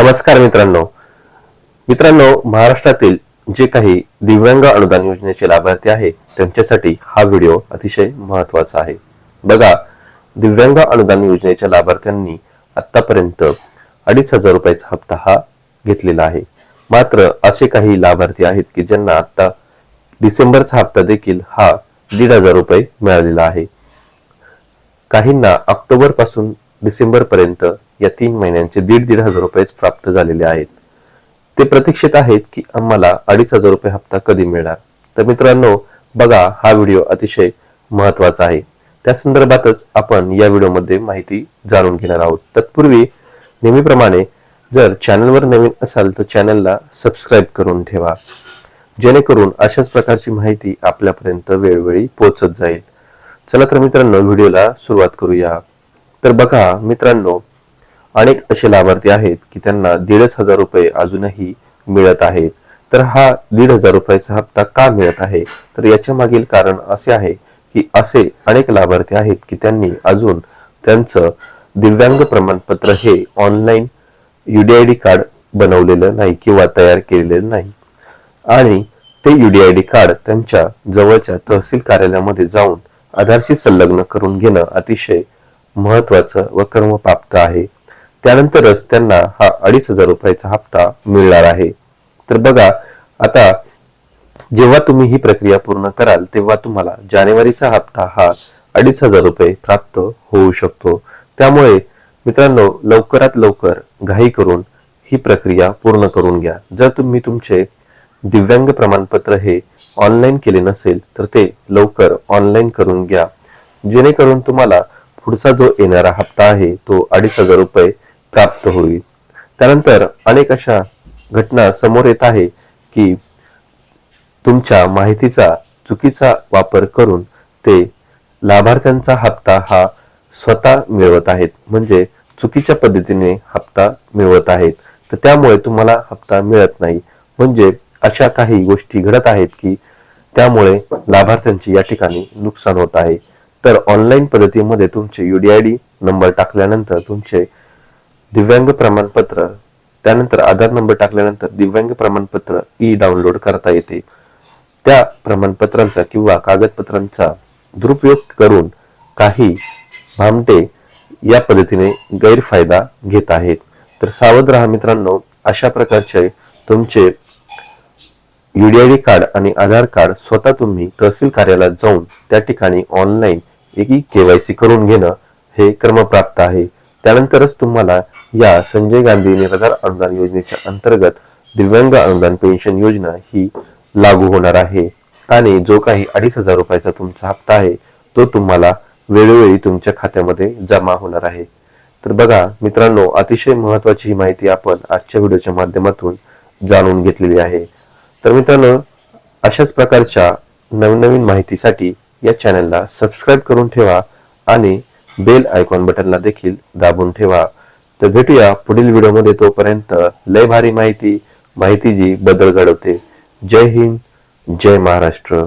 नमस्कार मित्रांनो. मित्रांनो महाराष्ट्रातील जे काही दिव्यांग अनुदान योजनेचे लाभार्थी आहे त्यांच्यासाठी हा व्हिडिओ अतिशय महत्त्वाचा आहे. बघा दिव्यांग अनुदान योजनेच्या लाभार्थ्यांनी आतापर्यंत अडीच हजार रुपयाचा हप्ता हा घेतलेला आहे. मात्र असे काही लाभार्थी आहेत की ज्यांना आता डिसेंबरचा हप्ता देखील हा दीड हजार रुपये मिळालेला आहे. काहींना ऑक्टोबरपासून डिसेंबरपर्यंत या तीन महिन्यांचे दीड दीड हजार रुपयेच प्राप्त झालेले आहेत. ते प्रतीक्षित आहेत की आम्हाला अडीच हजार रुपये हप्ता कधी मिळणार? तर मित्रांनो बघा हा व्हिडिओ अतिशय महत्त्वाचा आहे. त्या संदर्भातच आपण या व्हिडिओमध्ये माहिती जाणून घेणार आहोत. तत्पूर्वी नेहमीप्रमाणे जर चॅनलवर नवीन असाल तर चॅनलला सबस्क्राईब करून ठेवा. जेणेकरून अशाच प्रकारची माहिती आपल्यापर्यंत वेळोवेळी पोहोचत जाईल. चला तर मित्रांनो व्हिडिओला सुरुवात करूया. तर बघा मित्रांनो अनेक असे लाभार्थी आहेत की त्यांना दीडच हजार रुपये अजूनही मिळत आहेत. तर हा दीड हजार रुपयाचा हप्ता का मिळत आहे? तर याच्या मागील कारण असे आहे की असे अनेक लाभार्थी आहेत की त्यांनी अजून त्यांचं दिव्यांग प्रमाणपत्र हे ऑनलाईन युडीआयडी कार्ड बनवलेलं नाही किंवा तयार केलेलं नाही. आणि ते युडीआयडी कार्ड त्यांच्या जवळच्या तहसील कार्यालयामध्ये जाऊन आधारशी संलग्न करून घेणं अतिशय महत्वाचं व कर्म प्राप्त आहे. त्यानंतरच त्यांना हा अडीच हजार रुपयाचा हप्ता मिळणार आहे. तर बघा आता जेव्हा तुम्ही ही प्रक्रिया पूर्ण कराल तेव्हा तुम्हाला जानेवारीचा हप्ता हा अडीच हजार रुपये प्राप्त होऊ शकतो. त्यामुळे मित्रांनो लवकरात लवकर घाई करून ही प्रक्रिया पूर्ण करून घ्या. जर तुम्ही तुमचे दिव्यांग प्रमाणपत्र हे ऑनलाईन केले नसेल तर ते लवकर ऑनलाईन करून घ्या. जेणेकरून तुम्हाला पुढचा जो येणारा हप्ता आहे तो अडीच हजार रुपये प्राप्त होईल. त्यानंतर अनेक अशा घटना समोर येत आहे की तुमच्या माहितीचा चुकीचा वापर करून ते लाभार्थ्यांचा हप्ता हा स्वतः मिळवत आहेत. म्हणजे चुकीच्या पद्धतीने हप्ता मिळवत आहेत. तर त्यामुळे तुम्हाला हप्ता मिळत नाही. म्हणजे अशा काही गोष्टी घडत आहेत की त्यामुळे लाभार्थ्यांची या ठिकाणी नुकसान होत आहे. तर ऑनलाईन पद्धतीमध्ये तुमचे U D I D number टाकल्यानंतर तुमचे दिव्यांग प्रमाणपत्र त्यानंतर आधार नंबर टाकल्यानंतर दिव्यांग प्रमाणपत्र ई डाउनलोड करता येते. त्या प्रमाणपत्रांचा किंवा कागदपत्रांचा दुरुपयोग करून काही भामटे या पद्धतीने गैरफायदा घेत आहेत. तर सावध राहा मित्रांनो अशा प्रकारचे तुमचे युडीआयडी कार्ड आणि आधार कार्ड स्वतः तुम्ही तहसील कार्यालयात जाऊन त्या ठिकाणी ऑनलाईन एकी केवायसी करून घेणं हे क्रमप्राप्त आहे. त्यानंतरच तुम्हाला या संजय गांधी निराधार अनुदान योजनेच्या अंतर्गत दिव्यांग अनुदान पेन्शन योजना ही लागू होणार आहे. आणि जो काही अडीच हजार रुपयाचा तुमचा हप्ता आहे तो तुम्हाला वेळोवेळी तुमच्या खात्यामध्ये जमा होणार आहे. तर बघा मित्रांनो अतिशय महत्वाची ही माहिती आपण आजच्या व्हिडिओच्या माध्यमातून जाणून घेतलेली आहे. तर मित्रांनो अशाच प्रकारच्या नवनवीन माहितीसाठी या चॅनलला सबस्क्राईब करून ठेवा आणि बेल आयकॉन बटनला देखील दाबून ठेवा. तर भेटूया पुढील व्हिडिओमध्ये तोपर्यंत लय भारी माहिती माहिती जी बदल घडवते. जय हिंद जय महाराष्ट्र.